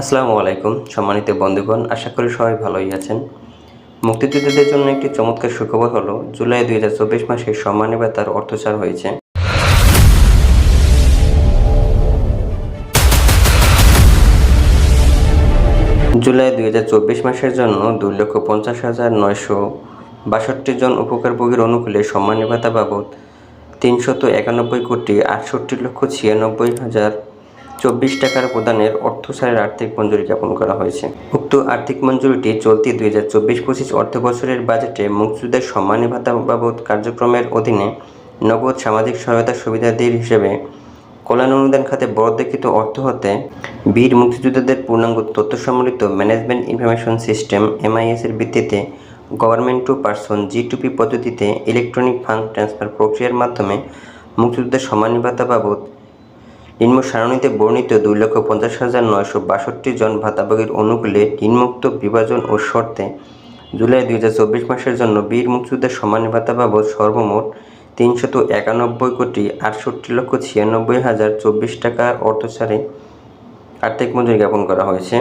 আসসালামু আলাইকুম, সম্মানিত বন্ধুগণ, আশা করি সবাই ভালোই আছেন। মুক্তিযোদ্ধাদের জন্য একটি চমৎকার সুখবর হলো, জুলাই দুই হাজার চব্বিশ মাসে সম্মানী ভাতার অর্থচার হয়েছে। জুলাই দুই হাজার চব্বিশ মাসের জন্য দুই লক্ষ পঞ্চাশ হাজার নয়শো বাষট্টি জন উপকারভোগীর অনুকূলে সম্মানী ভাতা বাবদ তিনশত একানব্বই কোটি আটষট্টি লক্ষ ছিয়ানব্বই হাজার চব্বিশ টাকার প্রদানের অর্থসারের আর্থিক মঞ্জুরি জ্ঞাপন করা হয়েছে। উক্ত আর্থিক মঞ্জুরিটি চলতি দুই হাজার চব্বিশ পঁচিশ অর্থ বছরের বাজেটে মুক্তিযুদ্ধের সম্মানী ভাতা বাবদ কার্যক্রমের অধীনে নগদ সামাজিক সহায়তা সুবিধাদির হিসেবে কল্যাণ অনুদান খাতে বরাদ্দকৃত অর্থ হতে বীর মুক্তিযোদ্ধাদের পূর্ণাঙ্গ তথ্য সম্বলিত ম্যানেজমেন্ট ইনফরমেশন সিস্টেম এমআইএস এর ভিত্তিতে গভর্নমেন্ট টু পার্সন জি টুপি পদ্ধতিতে ইলেকট্রনিক ফান্ড ট্রান্সফার প্রক্রিয়ার মাধ্যমে মুক্তিযুদ্ধের সম্মানী ভাতা বাবদ নিম্ন সারণীতে বর্ণিত দুই লক্ষ পঞ্চাশ হাজার নয়শো বাষট্টি জন ভাতাভোগীর অনুকূলে ঋণমুক্ত বিভাজন ও শর্তে জুলাই দুই হাজার চব্বিশ মাসের জন্য বীর মুক্তিযুদ্ধের সম্মান ভাতা বাবদ সর্বমোট তিনশত একানব্বই কোটি আটষট্টি লক্ষ ছিয়ানব্বই হাজার চব্বিশ টাকা অর্থ ছাড়ে আর্থিক মজুরি জ্ঞাপন করা হয়েছে।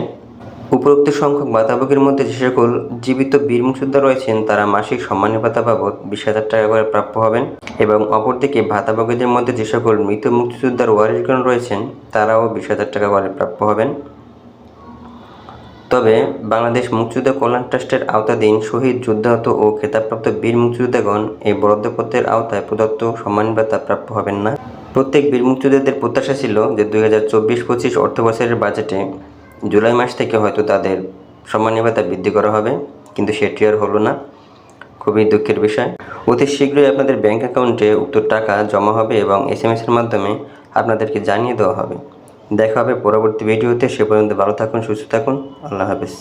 উপরোক্ত সংখ্যক ভাতাভোগীর মধ্যে যে সকল জীবিত বীর মুক্তিযোদ্ধা রয়েছেন, তারা মাসিক সম্মানী ভাতা বাবদ বিশ হাজার টাকা করে প্রাপ্য হবেন এবং অপরদিকে ভাতাভোগীদের মধ্যে যে সকল মৃত মুক্তিযোদ্ধার ওয়ারিশগণ রয়েছেন, তারাও বিশ হাজার টাকা করে প্রাপ্য হবেন। তবে বাংলাদেশ মুক্তিযোদ্ধা কল্যাণ ট্রাস্টের আওতাধীন শহীদ, যুদ্ধাহত ও খেতাবপ্রাপ্ত বীর মুক্তিযোদ্ধাগণ এই বরাদ্দপত্রের আওতায় প্রদত্ত সম্মানী ভাতা প্রাপ্য হবেন না। প্রত্যেক বীর মুক্তিযোদ্ধাদের প্রত্যাশা ছিল যে দুই হাজার চব্বিশ পঁচিশ অর্থবছরের বাজেটে জুলাই মাস থেকে হয়তো তাদের সম্মানীয় ভাতা বৃদ্ধি করা হবে, কিন্তু সেটি আর হলো না। খুবই দুঃখের বিষয়। অতি শীঘ্রই আপনাদের ব্যাঙ্ক অ্যাকাউন্টে উক্ত টাকা জমা হবে এবং এস এম এসের মাধ্যমে আপনাদেরকে জানিয়ে দেওয়া হবে। দেখা হবে পরবর্তী ভিডিওতে। সে পর্যন্ত ভালো থাকুন, সুস্থ থাকুন। আল্লাহ হাফেজ।